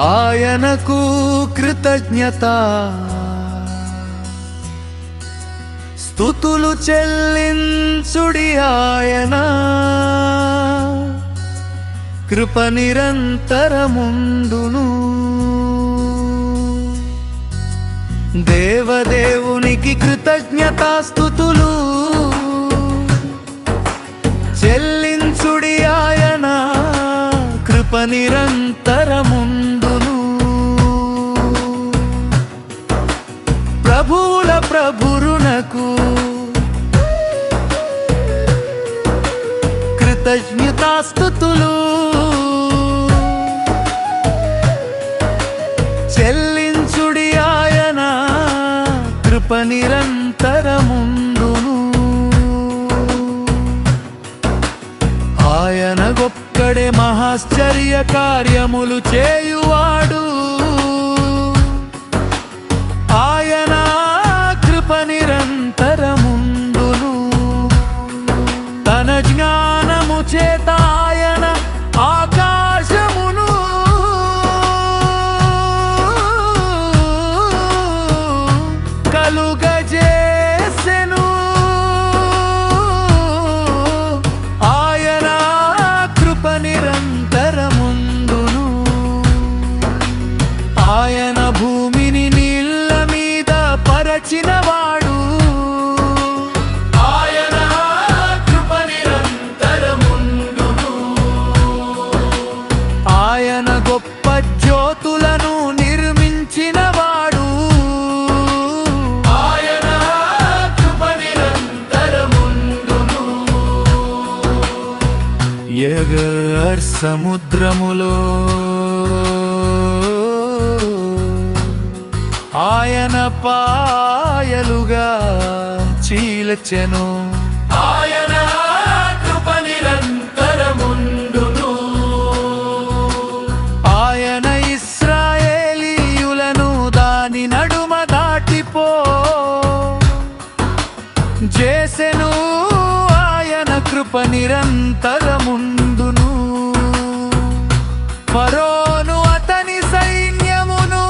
ఆయనకు కృతజ్ఞత. స్థుతులు చెల్లించుడి ఆయన. కృప నిరంతరముందును. దేవదేవునికి కృతజ్ఞతాస్థుతులు చెల్లించుడి ఆయన. కృప నిరంతరము. కృతజ్ఞతాస్థుతులు చెల్లించుడి ఆయన కృప నిరంతరముందును. ఆయన గొక్కడే మహాశ్చర్య కార్యములు చేయువాడు. ఆయన కృప నిరంతరముందును. తన జ్ఞానము చేత ఎగర్ సముద్రములో ఆయన పాయలుగా చీలచెను. కృప నిరంతరముందును పరోను అతని సైన్యమును.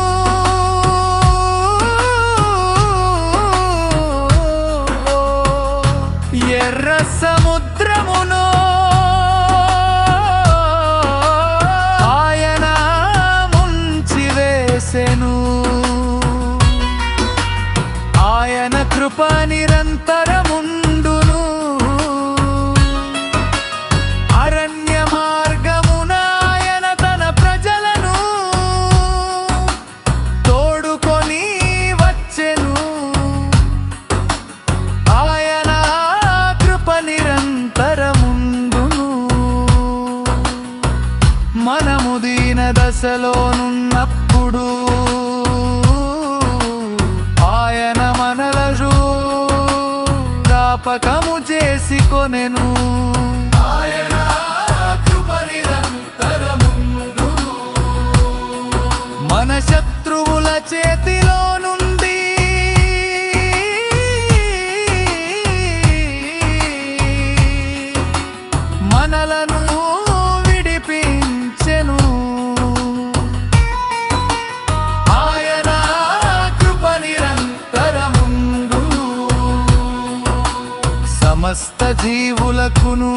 ఎర్ర సముద్రమును. ఆయన ముంచివేసెను. తగిన దశలోనున్నప్పుడు ఆయన మనలజు జ్ఞాపకము చేసుకొనెను. మన శత్రువుల చేతిలోను జీవులకును.